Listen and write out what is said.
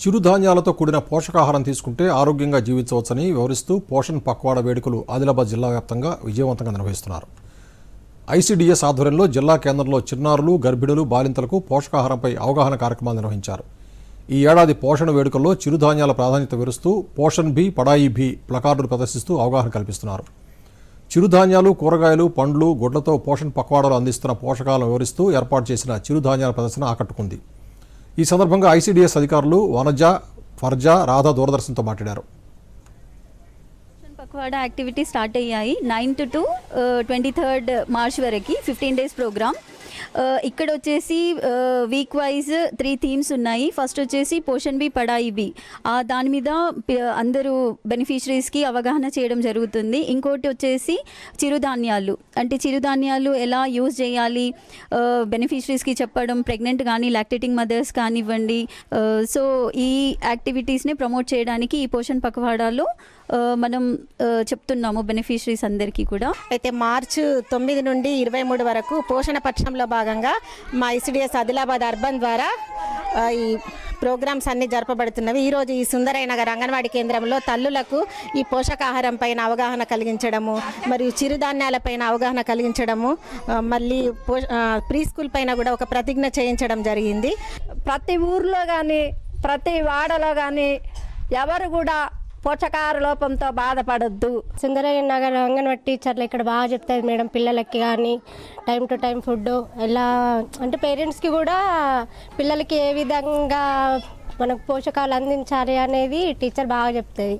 చిరుధాన్యాలతో కూడిన పోషకాహారం తీసుకుంటే ఆరోగ్యంగా జీవించవచ్చని వివరిస్తూ పోషణ్ పక్వాడ వేడుకలు ఆదిలాబాద్ జిల్లా వ్యాప్తంగా విజయవంతంగా నిర్వహిస్తున్నారు. ఐసీడీఎస్ ఆధ్వర్యంలో జిల్లా కేంద్రంలో చిన్నారులు గర్భిణులు బాలింతలకు పోషకాహారంపై అవగాహన కార్యక్రమాలు నిర్వహించారు. ఈ ఏడాది పోషణ వేడుకల్లో చిరుధాన్యాల ప్రాధాన్యత వివరిస్తూ పోషణ్ భీ పడాయి భీ ప్లకార్డులు ప్రదర్శిస్తూ అవగాహన కల్పిస్తున్నారు. చిరుధాన్యాలు కూరగాయలు పండ్లు గుడ్లతో పోషణ్ పక్వాడలు అందిస్తున్న పోషకాలను వివరిస్తూ ఏర్పాటు చేసిన చిరుధాన్యాల ప్రదర్శన ఆకట్టుకుంది. ఈ సందర్భంగా ఐసీడీఎస్ అధికారులు వనజ ఫర్జా రాధా దూరదర్శన్తో మాట్లాడారు. పోషణ్ పక్వాడా యాక్టివిటీ స్టార్ట్ అయ్యాయి. Ninth to twenty third March వరకు ఫిఫ్టీన్ డేస్ ప్రోగ్రామ్ ఇక్కడ వచ్చేసి వీక్ వైజ్ త్రీ థీమ్స్ ఉన్నాయి. ఫస్ట్ వచ్చేసి పోషన్ బి పడాయి బి ఆ, దాని మీద అందరూ బెనిఫిషరీస్కి అవగాహన చేయడం జరుగుతుంది. ఇంకోటి వచ్చేసి చిరుధాన్యాలు. అంటే చిరుధాన్యాలు ఎలా యూజ్ చేయాలి? బెనిఫిషరీస్కి చెప్పడం ప్రెగ్నెంట్ కానీ లాక్టేటింగ్ మదర్స్ కానివ్వండి. సో ఈ యాక్టివిటీస్ని ప్రమోట్ చేయడానికి ఈ పోషన్ పకవాడాలో మనం చెప్తున్నాము బెనిఫిషరీస్ అందరికీ కూడా. అయితే మార్చి తొమ్మిది నుండి ఇరవై మూడు వరకు పోషణ పక్షంలో భాగంగా మా ఇసిడిఎస్ ఆదిలాబాద్ అర్బన్ ద్వారా ఈ ప్రోగ్రామ్స్ అన్ని జరపబడుతున్నవి. ఈరోజు ఈ సుందరైన నగర్ అంగన్వాడీ కేంద్రంలో తల్లులకు ఈ పోషకాహారం పైన అవగాహన కలిగించడము మరియు చిరుధాన్యాల పైన అవగాహన కలిగించడము మళ్ళీ పో ప్రీ స్కూల్ పైన కూడా ఒక ప్రతిజ్ఞ చేయించడం జరిగింది. ప్రతి ఊర్లో కానీ ప్రతి వాడలో కానీ ఎవరు కూడా పోషకాహార లోపంతో బాధపడద్దు. సుందరయ్య నగర్ అంగన్వాడీ టీచర్లు ఇక్కడ బాగా చెప్తారు మేడం పిల్లలకి కానీ టైం టు టైం ఫుడ్ ఎలా అంటే పేరెంట్స్కి కూడా పిల్లలకి ఏ విధంగా మనకు పోషకాలు అందించాలి అనేది టీచర్ బాగా చెప్తుంది